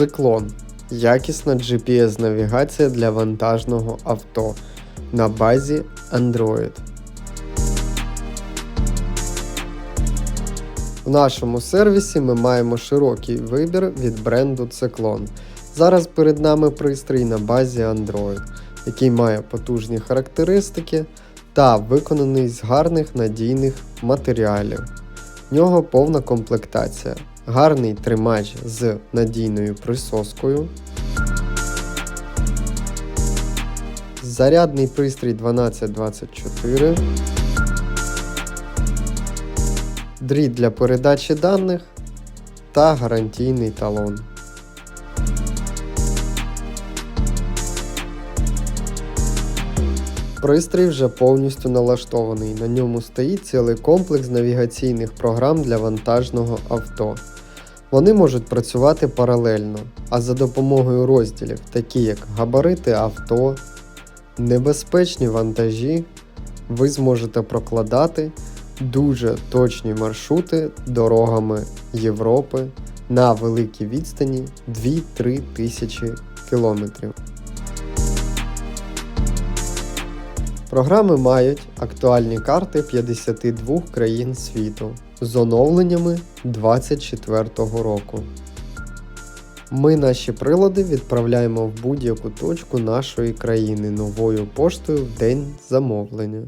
Циклон. Якісна GPS-навігація для вантажного авто на базі Android. В нашому сервісі ми маємо широкий вибір від бренду Циклон. Зараз перед нами пристрій на базі Android, який має потужні характеристики та виконаний з гарних надійних матеріалів. В нього повна комплектація, гарний тримач з надійною присоскою, зарядний пристрій 1224, дріт для передачі даних та гарантійний талон. Пристрій вже повністю налаштований. На ньому стоїть цілий комплекс навігаційних програм для вантажного авто. Вони можуть працювати паралельно, а за допомогою розділів, такі як габарити авто, небезпечні вантажі, ви зможете прокладати дуже точні маршрути дорогами Європи на великій відстані 2-3 тисячі кілометрів. Програми мають актуальні карти 52 країн світу з оновленнями 2024 року. Ми наші прилади відправляємо в будь-яку точку нашої країни новою поштою в день замовлення.